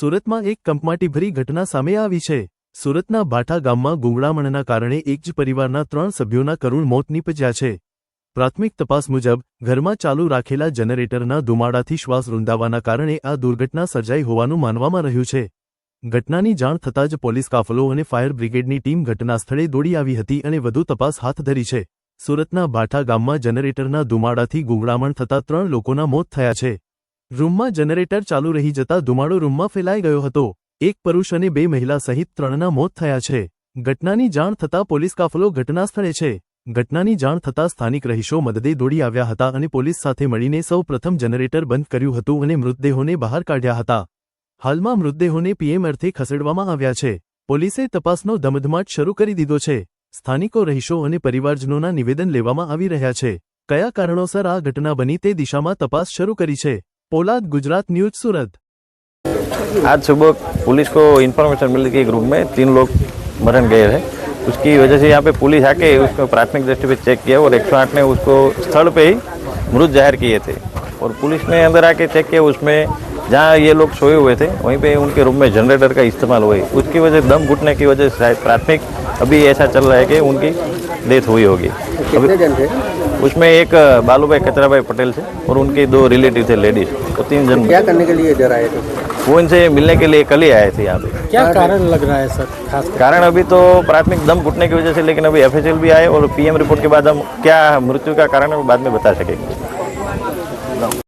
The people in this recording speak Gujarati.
સુરતમાં એક કંપમાટીભરી ઘટના સામે આવી છે. સુરતના ભાઠા ગામમાં ગુંગળામણના કારણે એક જ પરિવારના ત્રણ સભ્યોના કરુણ મોત નીપજ્યા છે. પ્રાથમિક તપાસ મુજબ, ઘરમાં ચાલુ રાખેલા જનરેટરના ધુમાડાથી શ્વાસ રૂંધાવાના કારણે આ દુર્ઘટના સર્જાઈ હોવાનું માનવામાં રહ્યું છે. ઘટનાની જાણ થતાં જ પોલીસ કાફલો અને ફાયર બ્રિગેડની ટીમ ઘટનાસ્થળે દોડી આવી હતી અને વધુ તપાસ હાથ ધરી છે. સુરતના ભાઠા ગામમાં જનરેટરના ધુમાડાથી ગુંગળામણ થતાં ત્રણ લોકોના મોત થયા છે. રૂમમાં જનરેટર ચાલુ રહી જતા ધુમાડો રૂમમાં ફેલાઈ ગયો હતો. એક પુરુષ અને બે મહિલા સહિત ત્રણના મોત થયા છે. ઘટનાની જાણ થતાં પોલીસ કાફલો ઘટનાસ્થળે છે. ઘટનાની જાણ થતાં સ્થાનિક રહીશો મદદે દોડી આવ્યા હતા અને પોલીસ સાથે મળીને સૌ પ્રથમ જનરેટર બંધ કર્યું હતું અને મૃતદેહોને બહાર કાઢ્યા હતા. હાલમાં મૃતદેહોને પીએમ અર્થે ખસેડવામાં આવ્યા છે. પોલીસે તપાસનો ધમધમાટ શરૂ કરી દીધો છે. સ્થાનિકો રહીશો અને પરિવારજનોના નિવેદન લેવામાં આવી રહ્યા છે. કયા કારણોસર આ ઘટના બની તે દિશામાં તપાસ શરૂ કરી છે. पोलाद गुजरात न्यूज़ सूरत। आज सुबह पुलिस को इन्फॉर्मेशन मिली थी ग्रुप में, तीन लोग मरण गए थे उसकी वजह से यहाँ पे पुलिस आके उसको प्राथमिक दृष्टि पे चेक किया और एक सौ ने उसको स्थल पे ही मृत ज़ाहिर किए थे। और पुलिस ने अंदर आके चेक किया, उसमें जहाँ ये लोग सोए हुए थे वहीं पे उनके रूम में जनरेटर का इस्तेमाल हुआ उसकी वजह से दम घुटने की वजह से शायद प्राथमिक अभी ऐसा चल रहा है कि उनकी डेथ हुई होगी। कितने जन थे? उसमें एक बालूभाई कचराभाई पटेल थे और उनके दो रिलेटिव थे लेडीज़ तो तीन जन क्या करने के लिए इधर आए थे? वो इनसे मिलने के लिए कल ही आए थे यहाँ पे। क्या कारण लग रहा है सर खास कारण अभी तो प्राथमिक दम घुटने की वजह से लेकिन अभी एफएसएल भी आए और पीएम रिपोर्ट के बाद हम क्या मृत्यु का कारण है वो बाद में बता सकेंगे।